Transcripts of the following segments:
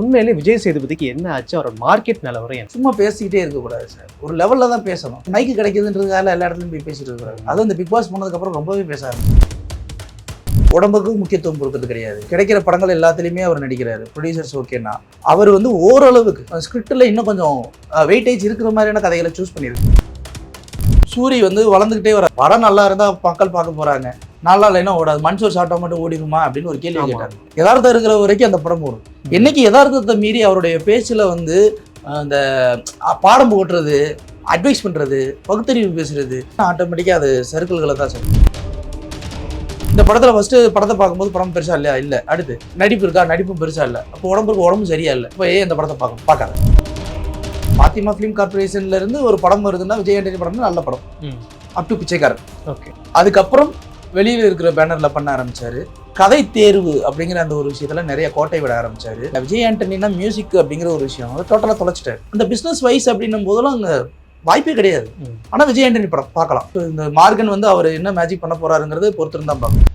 உண்மையிலே விஜய் சேதுபதிக்கு என்ன ஆச்சு? அவரோட மார்க்கெட் நிலவரம் சும்மா பேசிக்கிட்டே இருக்கக்கூடாது சார். ஒரு லெவலில் தான் பேசணும். மைக்கு கிடைக்குதுன்றதுக்காக எல்லா இடத்துலையும் போய் பேசிட்டு இருக்கிறாங்க அதுவும் இந்த பிக் பாஸ் போனதுக்கப்புறம் ரொம்பவே பேச உடம்புக்கு முக்கியத்துவம் கொடுக்கறது கிடையாது. கிடைக்கிற படங்கள் எல்லாத்துலேயுமே அவர் நடிக்கிறாரு. ப்ரொடியூசர்ஸ் ஓகேன்னா அவர் வந்து ஓரளவுக்கு ஸ்கிரிப்டில் இன்னும் கொஞ்சம் வெயிட்டேஜ் இருக்கிற மாதிரியான கதைகளை சூஸ் பண்ணியிருக்கு. சூரி வந்து வளர்ந்துக்கிட்டே வர படம் நல்லா இருந்தால் மக்கள் பார்க்க போகிறாங்க நல்லா இல்லைன்னா ஓடாது? மன்சூர் ஷார்ட்டாக மட்டும் ஓடிடுமா? அப்படின்னு ஒரு கேள்வி. கேட்டார். யதார்த்தம் இருக்கிற வரைக்கும் அந்த படம் ஓடும். என்னைக்கு யதார்த்தத்தை மீறி அவருடைய பேச்சில் வந்து அந்த பாடம் புகட்டுறது அட்வைஸ் பண்ணுறது பகுத்தறிவு பேசுறது ஆட்டோமேட்டிக்காக அது சர்க்கிள்களை தான் சொல்லும் இந்த படத்தில் ஃபஸ்ட்டு படத்தை பார்க்கும்போது படம் பெருசா இல்லையா? இல்லை. அடுத்து நடிப்பு இருக்கா? நடிப்பும் பெருசா இல்லை. அப்போ உடம்புக்கு உடம்பு சரியா இல்லை. இப்போ ஏன் இந்த படத்தை பார்க்க பார்க்காத? பாத்திமா ஃபிலிம் கார்பரேஷன்ல இருந்து ஒரு படம் வருதுன்னா விஜய் ஆண்டனி படம்னா நல்ல படம். Up to Pichaikkaran. ஓகே. அதுக்கப்புறம் வெளியில இருக்கிற பேனர்ல பண்ண ஆரம்பிச்சாரு. கதை தேர்வு அப்படிங்கிற அந்த ஒரு விஷயத்துல நிறைய கோட்டை விட ஆரம்பிச்சாரு. விஜய் ஆண்டனினா மியூசிக் அப்படிங்கிற ஒரு விஷயம் அதை டோட்டலா தொலைச்சிட்டாரு. அந்த பிசினஸ் வைஸ் அப்படின்னும் போதெல்லாம் அங்க வாய்ப்பே கிடையாது. ம். ஆனா விஜய் ஆண்டனி படம் பார்க்கலாம். இந்த மார்கன் வந்து அவர் என்ன மேஜிக் பண்ண போறாருங்கிறது பொறுத்திருந்து தான் பார்க்கணும்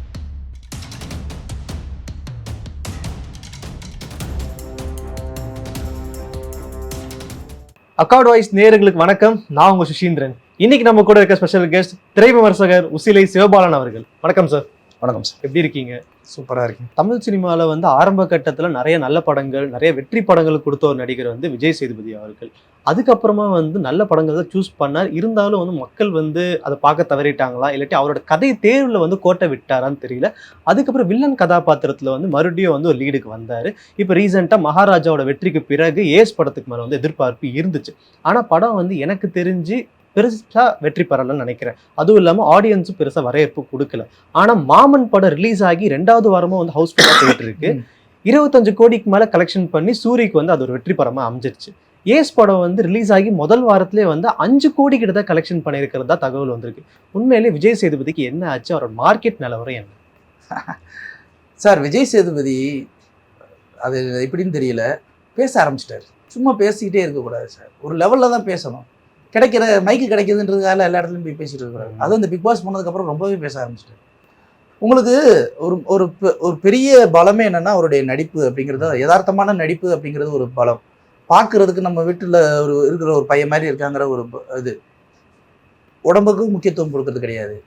அக்கார்ட் வாய்ஸ் நேயர்களுக்கு வணக்கம். நான் உங்க சுஷீந்திரன். இன்னைக்கு நம்ம கூட இருக்க ஸ்பெஷல் கெஸ்ட் திரை விமர்சகர் உசிலை சிவபாலன் அவர்கள். வணக்கம் சார் வணக்கம் சார் எப்படி இருக்கீங்க? சூப்பரா இருக்கு தமிழ் சினிமாவில் வந்து ஆரம்ப கட்டத்தில் நிறைய நல்ல படங்கள் நிறைய வெற்றி படங்கள் கொடுத்த ஒரு நடிகர் வந்து விஜய் சேதுபதி அவர்கள். அதுக்கப்புறமா வந்து நல்ல படங்கள் தான் சூஸ் பண்ணார். இருந்தாலும் வந்து மக்கள் வந்து அதை பார்க்க தவறிட்டாங்களா? இல்லாட்டி அவரோட கதை தேர்வில் வந்து கோட்டை விட்டாரான்னு தெரியல. அதுக்கப்புறம் வில்லன் கதாபாத்திரத்தில் வந்து மறுபடியும் வந்து ஒரு லீடுக்கு வந்தார். இப்போ ரீசெண்டாக மகாராஜாவோட வெற்றிக்கு பிறகு ஏஸ் படத்துக்கு மேலே வந்து எதிர்பார்ப்பு இருந்துச்சு. ஆனால் படம் வந்து எனக்கு தெரிஞ்சு பெருசா வெற்றி பெறலன்னு நினைக்கிறேன். அதுவும் இல்லாமல் ஆடியன்ஸும் பெருசா வரவேற்பு கொடுக்கல. ஆனா மாமன் படம் ரிலீஸ் ஆகி ரெண்டாவது வாரமும் வந்து ஹவுஸ்ஃபுல்லா போயிட்டு இருக்கு. இருபத்தஞ்சு கோடிக்கு மேல கலெக்ஷன் பண்ணி சூரிக்கு வந்து அது ஒரு வெற்றி படமா அமைஞ்சிருச்சு. ஏஸ் படம் வந்து ரிலீஸ் ஆகி முதல் வாரத்திலே வந்து அஞ்சு கோடி கிட்ட தான் கலெக்ஷன் பண்ணியிருக்கிறதா தகவல் வந்திருக்கு. உண்மையிலே விஜய் சேதுபதிக்கு என்ன ஆச்சு? அவரோட மார்க்கெட் நிலவரம் என்ன? சார் விஜய் சேதுபதி அது எப்படின்னு தெரியல. பேச ஆரம்பிச்சிட்டாரு. சும்மா பேசிக்கிட்டே இருக்கக்கூடாது சார். ஒரு லெவலில் தான் பேசணும். கிடைக்கிற மைக்கு கிடைக்குதுன்றதுக்காக எல்லா இடத்துலையும் போய் பேசிட்டு இருக்கிறாரு ம். அதுவும் இந்த பிக் பாஸ் போனதுக்கப்புறம் ரொம்பவே பேச ஆரம்பிச்சிட்டாரு. உங்களுக்கு ஒரு ஒரு பெ- ஒரு பெரிய பலமே என்னன்னா அவருடைய நடிப்பு அப்படிங்கிறது யதார்த்தமான நடிப்பு அப்படிங்கிறது ஒரு பலம். பார்க்கறதுக்கு நம்ம வீட்டில் ஒரு இருக்கிற ஒரு பையன் மாதிரி இருக்காங்கிற ஒரு இது. உடம்புக்கு முக்கியத்துவம் கொடுக்கறது கிடையாது.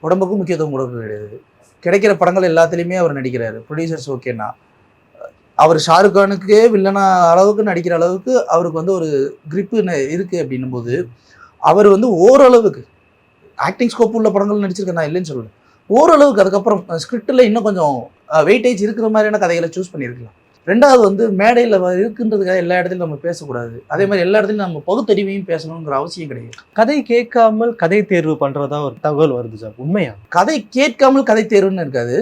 உடம்புக்கு முக்கியத்துவம் கொடுக்கறது கிடையாது. கிடைக்கிற படங்கள் எல்லாத்துலேயுமே அவர் நடிக்கிறாரு. ப்ரொடியூசர்ஸ் ஓகேன்னா அவர் ஷாருக் கானுக்கே வில்லனா அளவுக்கு நடிக்கிற அளவுக்கு அவருக்கு வந்து ஒரு grip இருக்குது அப்படின்னும் போது அவர் வந்து ஓரளவுக்கு ஆக்டிங் ஸ்கோப் உள்ள படங்கள் நடிச்சிருக்கேன் நான் இல்லைன்னு சொல்லல. ஓரளவுக்கு அதுக்கப்புறம் ஸ்கிரிப்டில் இன்னும் கொஞ்சம் வெயிட்டேஜ் இருக்கிற மாதிரியான கதைகளை சூஸ் பண்ணியிருக்கலாம். ரெண்டாவது வந்து மேடையில் இருக்குன்றதுக்காக எல்லா இடத்துலையும் நம்ம பேசக்கூடாது. அதே மாதிரி எல்லா இடத்துலையும் நம்ம பகுத்தறிவையும் பேசணுங்கிற அவசியம் கிடையாது. கதை கேட்காமல் கதை தேர்வு பண்றதா ஒரு தகவல் வருது சார் உண்மையா? கதை கேட்காமல் கதை தேர்வுன்னு இருக்காது.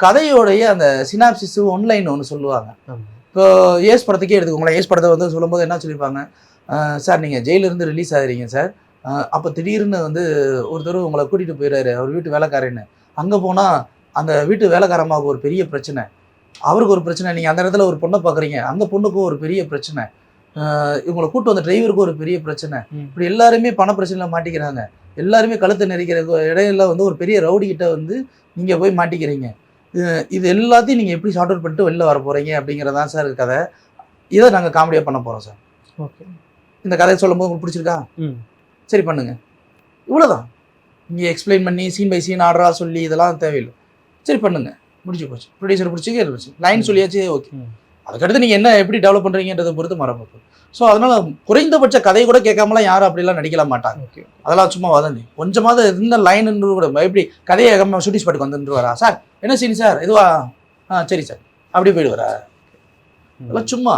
கதையோடைய அந்த சினாப்சிஸ் ஒன்லைன் ஒன்று சொல்லுவாங்க. இப்போ ஏஸ் படத்துக்கே எடுத்துக்கோங்களேன். ஏஸ் படத்தை வந்து சொல்லும்போது என்ன சொல்லியிருப்பாங்க "அஹ் சார் நீங்கள் ஜெயிலிருந்து ரிலீஸ் ஆகுறீங்க சார். அப்போ திடீர்னு வந்து ஒருத்தர் உங்களை கூட்டிகிட்டு போயிடுறாரு அவர் வீட்டு வேலைக்காரன்னு அங்கே போனால் அந்த வீட்டு வேலைக்காரமாவுக்கு ஒரு பெரிய பிரச்சனை. அவருக்கு ஒரு பிரச்சனை. நீங்கள் அந்த இடத்துல ஒரு பொண்ணை பார்க்குறீங்க அந்த பொண்ணுக்கும் ஒரு பெரிய பிரச்சனை. இவங்களை கூட்டு வந்த டிரைவருக்கும் ஒரு பெரிய பிரச்சனை. இப்படி எல்லாருமே பண பிரச்சனையில் மாட்டிக்கிறாங்க. எல்லாருமே கழுத்தை நெரிக்கிற இடையில வந்து ஒரு பெரிய ரவுடி கிட்ட வந்து நீங்கள் போய் மாட்டிக்கிறீங்க. இது- எல்லாத்தையும் நீங்கள் எப்படி சார்ட் அவுட் பண்ணிட்டு வெளில வர போகிறீங்க அப்படிங்கிறதான் சார் கதை இதை நாங்கள் காமெடியாக பண்ண போகிறோம் சார் ஓகே இந்த கதையை சொல்லும்போது உங்களுக்கு பிடிச்சிருக்கா? ம். சரி பண்ணுங்க. இவ்வளோதான் நீங்கள் எக்ஸ்பிளைன் பண்ணி சீன் பை சீன் ஆர்டராக சொல்லி இதெல்லாம் தேவையில்லை. சரி பண்ணுங்க. முடிஞ்சு போச்சு. ப்ரொடியூசர் பிடிச்சிக்கே இருந்துச்சு லைன் சொல்லியாச்சு ஓகே. அதுக்கடுத்து நீங்கள் என்ன எப்படி டெவலப் பண்ணுறீங்கன்றதை பொறுத்து மரபு. ஸோ அதனால் குறைந்தபட்ச கதை கூட கேட்காமலாம் யாரும் அப்படிலாம் நடிக்கல மாட்டாங்க. அதெல்லாம் சும்மா வதந்தி கொஞ்சமாவது இருந்த லைன் கூட எப்படி கதையை கேட்காம ஷூட்டிங் ஸ்பாட்டுக்கு வந்துட்டு வரா சார் என்ன சீன் சார்? இதுவா? ஆ சரி சார். அப்படியே போயிடுவாரா? அதெல்லாம் சும்மா.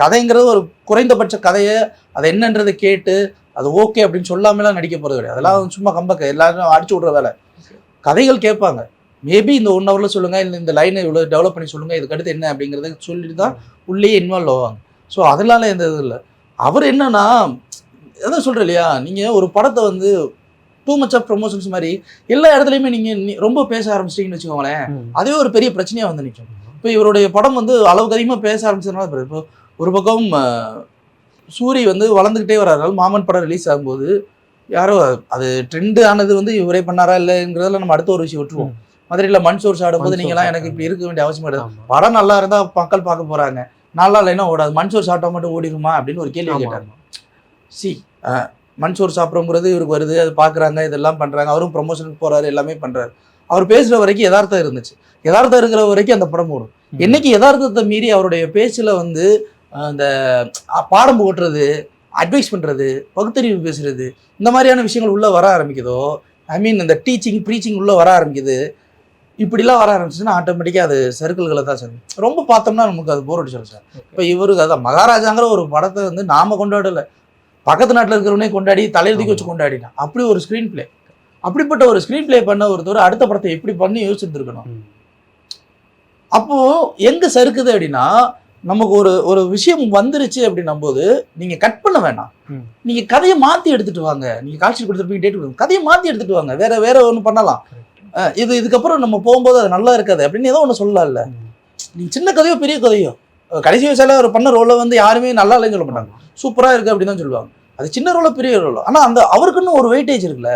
கதைங்கிறது ஒரு குறைந்தபட்ச கதையை அது என்னன்றதை கேட்டு அது ஓகே அப்படின்னு சொல்லாமலாம் நடிக்க போகிறது கிடையாது. அதெல்லாம் சும்மா கம்பக்க. எல்லாரும் அடிச்சு விட்ற வேலை. கதைகள் கேட்பாங்க. மேபி இந்த ஒன் ஹவரில் சொல்லுங்கள் இல்லை இந்த லைனை இவ்வளோ டெவலப் பண்ணி சொல்லுங்கள் இதுக்கு அடுத்து என்ன அப்படிங்கிறத சொல்லிட்டு தான் உள்ளேயே இன்வால்வ் ஆவாங்க. ஸோ அதனால எந்த இது இல்லை. அவர் என்னன்னா அதான் சொல்கிறேன் இல்லையா நீங்கள் ஒரு படத்தை வந்து டூ மச் ஆஃப் ப்ரொமோஷன்ஸ் மாதிரி எல்லா இடத்துலையுமே நீங்கள் ரொம்ப பேச ஆரம்பிச்சிட்டிங்கன்னு வச்சுக்கோங்களேன். அதுவே ஒரு பெரிய பிரச்சனையாக வந்து நிற்கும் இப்போ இவருடைய படம் வந்து அளவுக்கு அதிகமாக பேச ஆரம்பிச்சதுனால இப்ப ஒரு பக்கம் சூரி வந்து வளர்ந்துக்கிட்டே வர்றாரு. மாமன் படம் ரிலீஸ் ஆகும்போது யாரோ அது ட்ரெண்டு ஆனது வந்து இவரே பண்ணாரா இல்லைங்கிறதுல நம்ம அடுத்த ஒரு விஷயம் விட்டுருவோம். மதுரையில மன்சூர் ஆடும்போது மன்சூர் நீங்களாம் எனக்கு இப்படி இருக்க வேண்டிய அவசியம் கிடையாது. படம் நல்லா இருந்தா மக்கள் பார்க்க போறாங்க. நல்லா இல்லைன்னா ஓடாது. மன்சூர் சாப்பிட்டா மட்டும் ஓடிடுமா அப்படின்னு ஒரு கேள்வி கேட்டாங்க. சி மன்சூர் சாப்பிட்றோங்கிறது இவருக்கு வருது அது பார்க்குறாங்க இதெல்லாம் பண்ணுறாங்க அவரும் ப்ரொமோஷனுக்கு போறாரு எல்லாமே பண்ணுறாரு அவர் பேசுகிற வரைக்கும் யதார்த்தம் இருந்துச்சு. யதார்த்தம் இருக்கிற வரைக்கும் அந்த படம் ஓடும். என்னைக்கு யதார்த்தத்தை மீறி அவருடைய பேச்சில் வந்து அந்த பாடம் போட்டுறது அட்வைஸ் பண்ணுறது பகுத்தறிவு பேசுறது இந்த மாதிரியான விஷயங்கள் உள்ளே வர ஆரம்பிக்குதோ ஐ மீன் இந்த டீச்சிங் ப்ரீச்சிங் உள்ளே வர ஆரம்பிக்குது. இப்படிலாம் வர ஆரம்பிச்சுன்னா ஆட்டோமேட்டிக்காக அது சர்க்கிள்களை தான் சார். ரொம்ப பார்த்தோம்னா நமக்கு அது போர் அடிச்சிடும் சார். இப்போ இவருக்கு அதான் மகாராஜாங்கிற ஒரு படத்தை வந்து நாம கொண்டாடல. பக்கத்து நாட்டில் இருக்கிறவனே கொண்டாடி தலையெழுதிக்கு வச்சு கொண்டாடினான் அப்படி ஒரு ஸ்க்ரீன் பிளே அப்படிப்பட்ட ஒரு ஸ்க்ரீன் பிளே பண்ண ஒருத்தர் அடுத்த படத்தை எப்படி பண்ணி யோசிச்சிருந்துருக்கணும். அப்போ எங்க சறுக்குது அப்படின்னா நமக்கு ஒரு ஒரு விஷயம் வந்துருச்சு அப்படின்னும் போது நீங்க கட் பண்ண வேணாம். ம். நீங்க கதையை மாத்தி எடுத்துட்டு வாங்க. நீங்க காட்சி கொடுத்துட்டு போய் டேட் கொடுங்க கதையை மாத்தி எடுத்துட்டு வாங்க. வேற வேற ஒன்று பண்ணலாம். இது இதுக்கப்புறம் நம்ம போகும்போது அது நல்லா இருக்காது அப்படின்னு ஏதோ ஒன்று சொல்லலாம்ல. நீங்க சின்ன கதையோ பெரிய கதையோ கடைசி வயசுல அவர் பண்ண ரோலை வந்து யாருமே நல்லா இல்லைன்னு சொல்ல மாட்டாங்க. சூப்பரா இருக்கு அப்படின்னு தான் சொல்லுவாங்க. அது சின்ன ரோலோ பெரிய ரோலோ ஆனா அந்த அவருக்குன்னு ஒரு வெயிட்டேஜ் இருக்குல்ல.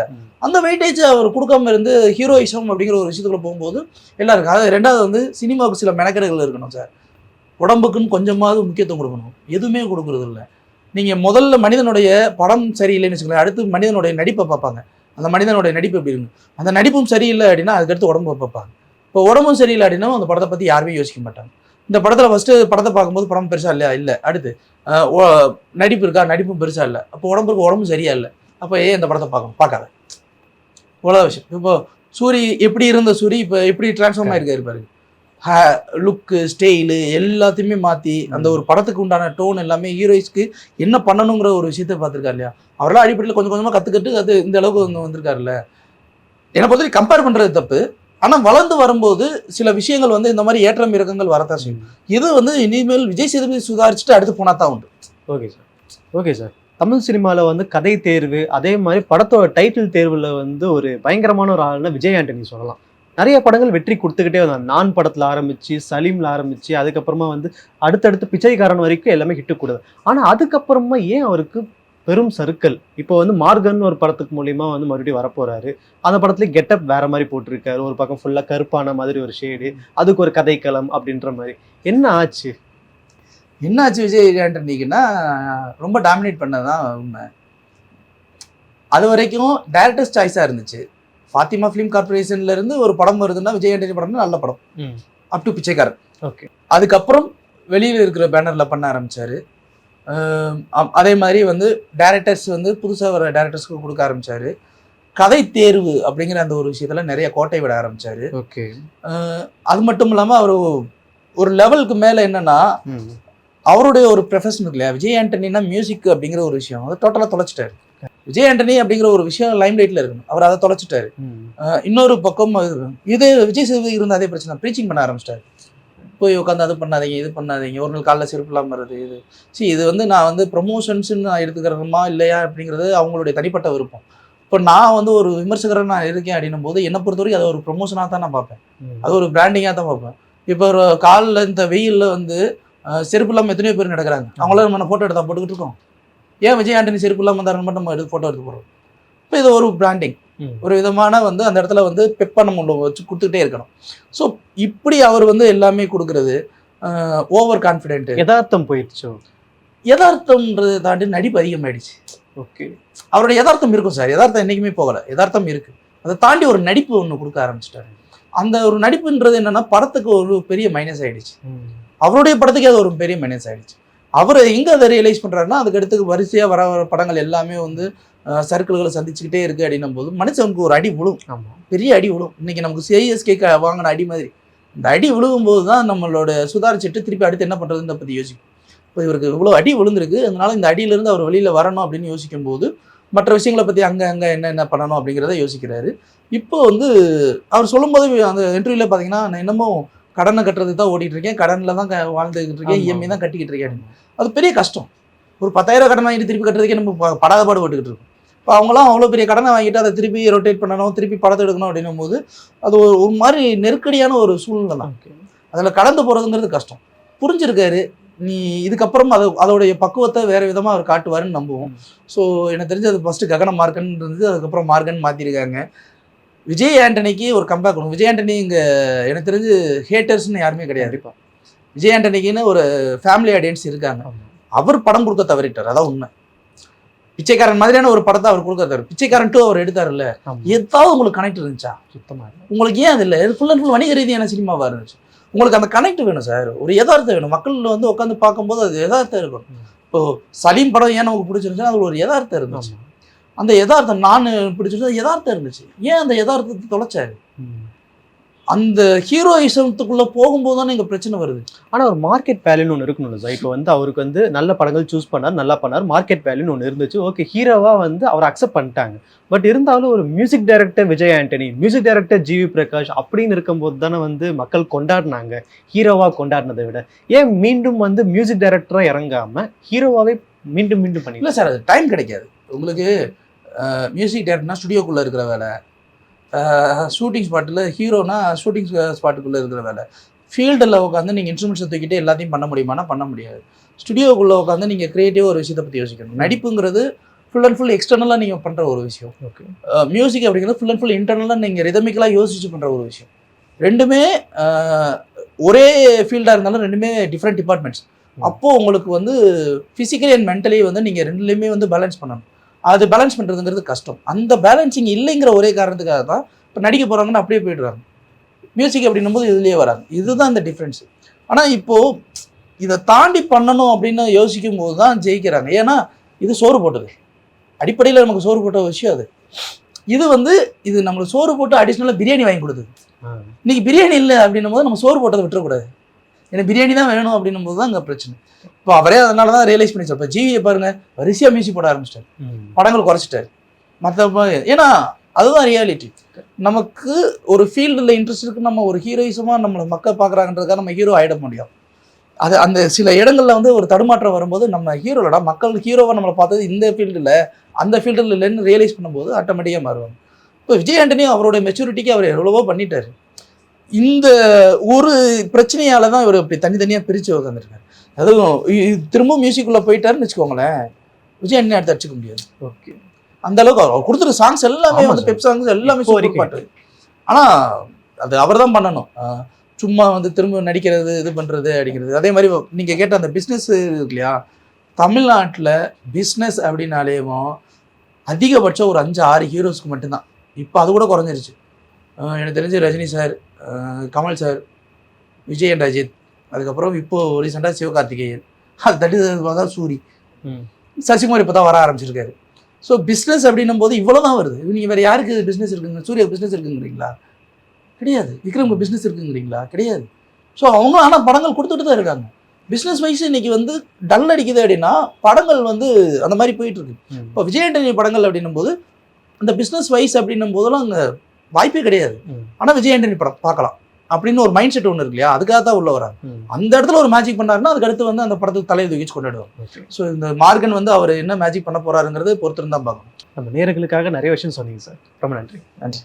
அந்த வெயிட்டேஜ் அவர் கொடுக்காம இருந்து ஹீரோயிசம் அப்படிங்கிற ஒரு விஷயத்துக்குள்ள போகும்போது எல்லாம் இருக்கு அது ரெண்டாவது வந்து சினிமாவுக்கு சில மெனக்கெடுகள் இருக்கணும் சார். உடம்புக்குன்னு கொஞ்சமாவது முக்கியத்துவம் கொடுக்கணும். எதுவுமே கொடுக்கறது இல்லை. நீங்க முதல்ல மனிதனுடைய படம் சரியில்லைன்னு வச்சுக்கோங்களேன் அடுத்து மனிதனுடைய நடிப்பை பார்ப்பாங்க. அந்த மனிதனுடைய நடிப்பு எப்படி இருக்கு அந்த நடிப்பும் சரியில்லை அப்படின்னா அதுக்கடுத்து உடம்பு பார்ப்பாங்க. இப்போ உடம்பும் சரியில்லை அப்படின்னா அந்த படத்தை பத்தி யாருமே யோசிக்க மாட்டாங்க. இந்த படத்துல ஃபர்ஸ்ட் படத்தை பார்க்கும்போது படம் பெருசா இல்லையா? இல்லை. அடுத்து நடிப்பு இருக்கா? நடிப்பும் பெருசா இல்லை. அப்போ உடம்புக்கு உடம்பும் சரியா இல்லை. அப்போ ஏன் இந்த படத்தை பார்க்கணும்? பார்க்காத. இவ்வளோ விஷயம். இப்போ சூரி எப்படி இருந்த சூரி? இப்போ எப்படி டிரான்ஸ்ஃபார்ம் ஆயிருக்காரு பாருங்க. லுக்கு ஸ்டைலு எல்லாத்தையுமே மாற்றி அந்த ஒரு படத்துக்கு உண்டான டோன் எல்லாமே ஹீரோயிஸ்க்கு என்ன பண்ணணுங்கிற ஒரு விஷயத்த பார்த்துருக்காரு இல்லையா? அவரெல்லாம் அடிப்படையில் கொஞ்சம் கொஞ்சமாக கற்றுக்கிட்டு அது இந்த அளவுக்கு வந்து வந்திருக்காருல்ல. என்னை பொறுத்தவரை கம்பேர் பண்ணுறது தப்பு. ஆனால் வளர்ந்து வரும்போது சில விஷயங்கள் வந்து இந்த மாதிரி ஏற்றம் இறக்கங்கள் வரத்தான் செய்யும். இது வந்து இனிமேல் விஜய் சேதுபதி சுதாரிச்சுட்டு அடுத்து போனா தான் உண்டு. Okay sir. Okay sir. Tamil சினிமாவில் வந்து கதை தேர்வு அதே மாதிரி படத்தோட டைட்டில் தேர்வில் வந்து ஒரு பயங்கரமான ஒரு ஆள்னா விஜய் ஆண்டனி சொல்லலாம். நிறைய படங்கள் வெற்றி கொடுத்துக்கிட்டே வந்தாங்க. நான் படத்தில் ஆரம்பித்து சலீமில் ஆரம்பித்து அதுக்கப்புறமா வந்து அடுத்தடுத்து பிச்சைக்காரன் வரைக்கும் எல்லாமே ஹிட்டு கூடுது ஆனால் அதுக்கப்புறமா ஏன் அவருக்கு பெரும் சறுக்கல். இப்போ வந்து மார்கன் ஒரு படத்துக்கு மூலியமா வந்து மறுபடியும் வரப்போறாரு. அந்த படத்துல கெட்டப் வேற மாதிரி போட்டிருக்காரு. ஒரு பக்கம் ஃபுல்லா கருப்பான மாதிரி ஒரு ஷேடு அதுக்கு ஒரு கதைக்களம் அப்படின்ற மாதிரி. என்ன ஆச்சு? என்னாச்சு விஜய் ஆண்டனிக்குன்னா ரொம்ப டாமினேட் பண்ணதான் உண்மை. அது வரைக்கும் டேரக்டர்ஸ் சாய்ஸாக இருந்துச்சு. ஃபாத்திமா ஃபிலிம் கார்பரேஷன்ல இருந்து ஒரு படம் வருதுன்னா விஜய் ஆண்டனி படம்னா நல்ல படம். ம். அப் டு பிச்சைக்காரன் ஓகே அதுக்கப்புறம் வெளியில் இருக்கிற பேனர்ல பண்ண ஆரம்பிச்சாரு. அதே மாதிரி வந்து டேரக்டர்ஸ் வந்து புதுசாக வர டேரக்டர்ஸ்க்கு கொடுக்க ஆரம்பிச்சாரு. கதை தேர்வு அப்படிங்கிற அந்த ஒரு விஷயத்துல நிறைய கோட்டை விட ஆரம்பிச்சாரு. ஓகே. அது மட்டும் இல்லாமல் அவர் ஒரு லெவலுக்கு மேலே என்னன்னா அவருடைய ஒரு ப்ரொஃபஷன் இருக்கு இல்லையா? விஜய் ஆண்டனினா மியூசிக் அப்படிங்கிற ஒரு விஷயம். அதை டோட்டலாக தொலைச்சிட்டாரு. விஜய் ஆண்டனி அப்படிங்கிற ஒரு விஷயம் லைம் லைட்ல இருக்கணும். அவர் அதை தொலைச்சிட்டாரு. இன்னொரு பக்கம். இதே விஜய் சேதுபதி இருந்த அதே பிரச்சனை. ப்ரீச்சிங் பண்ண ஆரம்பிச்சிட்டாரு. போய் உட்காந்து அது பண்ணாதீங்க இது பண்ணாதீங்க ஒரு நாள் காலைல செருப்பு இல்லாமல் வருது இது. see இது வந்து நான் வந்து ப்ரொமோஷன்ஸ்னு நான் எடுத்துக்கிறேமா இல்லையா அப்படிங்கிறது அவங்களுடைய தனிப்பட்ட விருப்பம். இப்போ நான் வந்து ஒரு விமர்சகராக நான் இருக்கேன் அப்படின்னும் போது என்னை பொறுத்தவரைக்கும் அதை ஒரு ப்ரொமோஷனாக தான் நான் பார்ப்பேன். அது ஒரு பிராண்டிங்காக தான் பார்ப்பேன். இப்போ ஒரு காலில் இந்த வெயிலில் வந்து செருப்பு இல்லாமல் எத்தனையோ பேர் நடக்கிறாங்க. அவங்களாம் நம்ம ஃபோட்டோ எடுத்தா போட்டுக்கிட்டு இருக்கோம்? ஏன் விஜய் ஆண்டனி செருப்பு இல்லாமல் இருந்தாருன்னு மட்டும் நம்ம எடுத்து ஃபோட்டோ எடுத்து போடுறோம்? இப்போ இது ஒரு பிராண்டிங் ஒரு விதமான வந்து அந்த இடத்துல வந்து பெப்பை நம்ம வச்சு கொடுத்துக்கிட்டே இருக்கணும். ஸோ இப்படி அவர் வந்து எல்லாமே கொடுக்கறது ஓவர் கான்ஃபிடென்ட் யதார்த்தம் போயிடுச்சோ? யதார்த்தம்ன்றதை தாண்டி நடிப்பு அதிகமாயிடுச்சு. ஓகே. அவரோட யதார்த்தம் இருக்கும் சார். யதார்த்தம் என்றைக்குமே போகலை. யதார்த்தம் இருக்கு. அதை தாண்டி ஒரு நடிப்பு ஒன்று கொடுக்க ஆரம்பிச்சிட்டாரு. அந்த ஒரு நடிப்புன்றது என்னன்னா படத்துக்கு ஒரு பெரிய மைனஸ் ஆயிடுச்சு. அவருடைய படத்துக்கு அது ஒரு பெரிய மைனஸ் ஆயிடுச்சு. அவர் எங்கே அதை ரியலைஸ் பண்ணுறாருன்னா அதுக்கு அடுத்து வரிசையாக வர வர படங்கள் எல்லாமே வந்து சர்க்கிள்களை சந்திச்சுக்கிட்டே இருக்கு அப்படின்னும் போது மனுஷனுக்கு ஒரு அடி விழும். பெரிய அடி விழும். இன்னைக்கு நமக்கு சிஐஎஸ்கே வாங்கின அடி மாதிரி. இந்த அடி விழுகும்போது தான் நம்மளோட சுதாரிச்சுட்டு திருப்பி அடுத்து என்ன பண்ணுறதுன்னு பற்றி யோசிக்கும். இப்போ இவருக்கு இவ்வளோ அடி விழுந்திருக்கு அதனால இந்த அடியிலேருந்து அவர் வெளியில் வரணும் அப்படின்னு யோசிக்கும் போது மற்ற விஷயங்களை பற்றி அங்கே அங்கே என்ன என்ன பண்ணணும் அப்படிங்கிறத யோசிக்கிறாரு. இப்போ வந்து அவர் சொல்லும்போது அந்த இன்டர்வியூல பார்த்தீங்கன்னா நான் இன்னமும் கடனை கட்டுறதுக்கு தான் ஓடிட்டு இருக்கேன் கடனில் தான் வாழ்ந்துகிட்டு இருக்கேன். இஎம்ஐ தான் கட்டிக்கிட்டு இருக்கேன் அது பெரிய கஷ்டம். ஒரு பத்தாயிரம் கடன் வாங்கிட்டு திருப்பி கட்டுறதுக்கே நம்ம ப- படாத பாடு போட்டுக்கிட்டு இருக்கோம். இப்போ அவங்களாம் அவ்வளோ பெரிய கடனை வாங்கிட்டு அதை திருப்பி ரொட்டேட் பண்ணணும் திருப்பி படத்தை எடுக்கணும் அப்படின்னும் போது அது ஒரு ஒரு மாதிரி நெருக்கடியான ஒரு சூழ்நிலை தான். அதில் கடந்து போகிறதுங்கிறது கஷ்டம். புரிஞ்சிருக்காரு. நீ இதுக்கப்புறம் அதை அதோடைய பக்குவத்தை வேற விதமாக அவர் காட்டுவாருன்னு நம்புவோம். ஸோ எனக்கு தெரிஞ்சு அது ஃபஸ்ட்டு ககன மார்க்கன் இருந்தது அதுக்கப்புறம் மார்க்கன் மாற்றிருக்காங்க விஜய் ஆண்டனிக்கு ஒரு கம்பேக் கொடுக்கும் விஜய் ஆண்டனி இங்க எனக்கு தெரிஞ்சு ஹேட்டர்ஸ்னு யாருமே கிடையாது. கண்டிப்பா. விஜய் ஆண்டனிக்குன்னு ஒரு ஃபேமிலி ஆடியன்ஸ் இருக்காங்க. அவர் படம் கொடுக்க தவறிட்டார். அதான் உண்மை. பிச்சைக்காரன் மாதிரியான ஒரு படத்தை அவர் தவறு பிச்சைக்காரன் டூ அவர் எடுத்தாருல்ல. ஏதாவது உங்களுக்கு கனெக்ட் இருந்துச்சா? சுத்தமா இல்ல. உங்களுக்கு ஏன் அது இல்லை? ஃபுல் அண்ட் ஃபுல் வணிக ரீதியான சினிமாவாக இருந்துச்சு. உங்களுக்கு அந்த கனெக்ட் வேணும் சார் ஒரு யதார்த்தம் வேணும். மக்கள் வந்து உட்காந்து பார்க்கும்போது அது யதார்த்தம் இருக்கணும் ம். இப்போ சலீம் படம் ஏன் நமக்கு பிடிச்சிருந்துச்சுன்னா அது ஒரு யதார்த்தம் இருந்துச்சு. அந்த யதார்த்தம் நான் பிடிச்சிருந்தது யதார்த்தம் இருந்துச்சு. ஏன் அந்த யதார்த்தத்தை தொலைச்சாரு. அந்த ஹீரோயிசத்துக்குள்ள போகும்போது தான் இங்க பிரச்சனை வருது. ஆனா ஒரு மார்க்கெட் வேல்யூன்னு ஒன்று இருக்கணும்ல சார்? இப்போ வந்து அவருக்கு வந்து நல்ல படங்கள் சூஸ் பண்ணார் நல்லா பண்ணார் மார்க்கெட் வேல்யூன்னு ஒன்று இருந்துச்சு. ஓகே ஹீரோவா வந்து அவர் அக்செப்ட் பண்ணிட்டாங்க. பட் இருந்தாலும் ஒரு music director Vijay Antony music director GV Prakash அப்படின்னு இருக்கும்போது தானே வந்து மக்கள் கொண்டாடினாங்க ஹீரோவா கொண்டாடினதை விட. ஏன் மீண்டும் வந்து மியூசிக் டைரக்டரா இறங்காம ஹீரோவாவே மீண்டும் மீண்டும் பண்ணி இல்லை சார் அது டைம் கிடைக்காது. உங்களுக்கு மியூசிக் டேரக்டர்னா ஸ்டுடியோக்குள்ளே இருக்கிற வேலை ஷூட்டிங் ஸ்பாட்டில் ஹீரோனா ஷூட்டிங் ஸ்பாட்டுக்குள்ளே இருக்கிற வேலை. ஃபீல்டில் உட்காந்து நீங்கள் இன்ஸ்ட்ருமெண்ட்ஸை தூக்கிட்டு எல்லாத்தையும் பண்ண முடியுமானா பண்ண முடியாது. ஸ்டுடியோக்குள்ளே உட்காந்து நீங்கள் க்ரியேட்டிவாக ஒரு விஷயத்தை பற்றி யோசிக்கணும். நடிப்புங்கிறது ஃபுல் அண்ட் ஃபுல் எக்ஸ்டர்னலாக நீங்கள் பண்ணுற ஒரு விஷயம். ஓகே. மியூசிக் அப்படிங்கிறது ஃபுல் அண்ட் ஃபுல் இன்டர்னலாக நீங்கள் ரிதமிக்கலாக யோசிச்சு பண்ணுற ஒரு விஷயம். ரெண்டுமே ஒரே ஃபீல்டாக இருந்தாலும் ரெண்டுமே டிஃப்ரெண்ட் டிபார்ட்மெண்ட்ஸ் அப்போது உங்களுக்கு வந்து ஃபிசிக்கலி அண்ட் மென்டலி வந்து நீங்கள் ரெண்டுலேயுமே வந்து பேலன்ஸ் பண்ணணும். அது பேலன்ஸ் பண்ணுறதுங்கிறது கஷ்டம். அந்த பேலன்சிங் இல்லைங்கிற ஒரே காரணத்துக்காக தான் இப்போ நடிக்க போகிறாங்கன்னு அப்படியே போயிடுறாங்க. மியூசிக் அப்படின்னும் போது இதுலேயே வராங்க. இதுதான் இந்த டிஃப்ரென்ஸ் ஆனால் இப்போது இதை தாண்டி பண்ணணும் அப்படின்னு யோசிக்கும் போது தான் ஜெயிக்கிறாங்க. ஏன்னா இது சோறு போட்டது. அடிப்படையில் நமக்கு சோறு போட்ட விஷயம் அது. இது வந்து இது நம்மளுக்கு சோறு போட்டு அடிஷ்னலாக பிரியாணி வாங்கி கொடுக்குது. இன்னைக்கு பிரியாணி இல்லை அப்படின்னும் போது நம்ம சோறு போட்டதை விட்டுறக்கூடாது. எனக்கு பிரியாணி தான் வேணும் அப்படின்னும் போது தான் அங்கே பிரச்சனை. இப்போ அவரே அதனால தான் ரியலைஸ் பண்ணி இப்போ ஜிவியை பாருங்க வரிசையாக மியூசிக் போட ஆரம்பிச்சிட்டாரு. படங்கள் குறைச்சிட்டாரு. மற்ற ஏன்னா அதுதான் ரியாலிட்டி நமக்கு ஒரு ஃபீல்டில் இன்ட்ரெஸ்ட் இருக்கு நம்ம ஒரு ஹீரோயிசமாக நம்மளை மக்கள் பார்க்குறாங்கன்றதுக்காக நம்ம ஹீரோ ஆகிட முடியும். அது அந்த சில இடங்களில் வந்து ஒரு தடுமாற்றம் வரும்போது நம்ம ஹீரோலடா மக்கள் ஹீரோவை நம்மளை பார்த்தது இந்த ஃபீல்டில் அந்த ஃபீல்டில் இல்லைன்னு ரியலைஸ் பண்ணும்போது ஆட்டோமேட்டிக்காக மாறுவாங்க. இப்போ விஜய் ஆண்டனியும் அவருடைய மெச்சூரிட்டிக்கு அவர் எவ்வளவோ பண்ணிட்டாரு. இந்த ஒரு பிரச்சனையால தான் இவர் இப்படி தனித்தனியாக பிரித்து உட்காந்துருக்காரு அதுவும் திரும்பவும் மியூசிக்குள்ளே போயிட்டாருன்னு வச்சுக்கோங்களேன் விஜய் ஆண்டனி அடுத்து அடிச்சுக்க முடியாது. ஓகே. அந்த அளவுக்கு அவர் கொடுத்துரு சாங்ஸ் எல்லாமே வந்து. பெப் சாங்ஸ் எல்லாமே சூப்பர். பாட்டு. ஆனா அது அவர் தான் பண்ணணும் சும்மா வந்து திரும்ப நடிக்கிறது இது பண்றது அப்படிங்கிறது அதே மாதிரி நீங்க கேட்ட அந்த பிஸ்னஸ் இல்லையா? தமிழ்நாட்டில் பிஸ்னஸ் அப்படின்னாலேயும் அதிகபட்சம் ஒரு அஞ்சு ஆறு ஹீரோஸ்க்கு மட்டும்தான். இப்போ அது கூட குறைஞ்சிருச்சு. எனக்கு தெரிஞ்சு Rajini sir Kamal sir Vijay and Ajith. அதுக்கப்புறம் இப்போ ரீசெண்டாக சிவகார்த்திகேயன். அது தட்டி பார்த்தா சூரி. சசிகுமார் இப்போ தான் வர ஆரம்பிச்சிருக்காரு. ஸோ பிஸ்னஸ் அப்படின்னும் போது இவ்வளோ தான் வருது. நீங்கள் வேறு யாருக்கு பிஸ்னஸ் இருக்குங்க? சூர்யா பிஸ்னஸ் இருக்குங்கிறீங்களா? கிடையாது. விக்ரம் பிஸ்னஸ் இருக்குங்கிறீங்களா? கிடையாது. ஸோ அவங்க ஆனால் படங்கள் கொடுத்துட்டு தான் இருக்காங்க. பிஸ்னஸ் வைஸ் இன்னைக்கு வந்து டல் அடிக்குது அப்படின்னா படங்கள் வந்து அந்த மாதிரி போயிட்டு இருக்கு. இப்போ விஜய் ஆண்டனி படங்கள் அப்படின்னும் போது அந்த பிஸ்னஸ் வைஸ் அப்படின்னும் போதெல்லாம் அங்கே வாய்ப்பே கிடையாது. ஆனால் விஜய் ஆண்டனி படம் பார்க்கலாம். அப்படின்னு ஒரு மைண்ட் செட் ஒன்று இருக்கு இல்லையா? அதுக்காக தான் உள்ள வராங்க. அந்த இடத்துல ஒரு மேஜிக் பண்ணாருன்னா அதுக்கு அடுத்து வந்து அந்த படத்துக்கு தலையை தூக்கிச்சு கொண்டாடுவாங்க ஓகே. ஸோ இந்த மார்கன் வந்து அவர் என்ன மேஜிக் பண்ண போறாருங்கிறது பொறுத்திருந்து தான் பார்க்கணும். நம்ம நேர்களுக்காக நிறைய விஷயம் சொன்னீங்க சார். ரொம்ப நன்றி. நன்றி.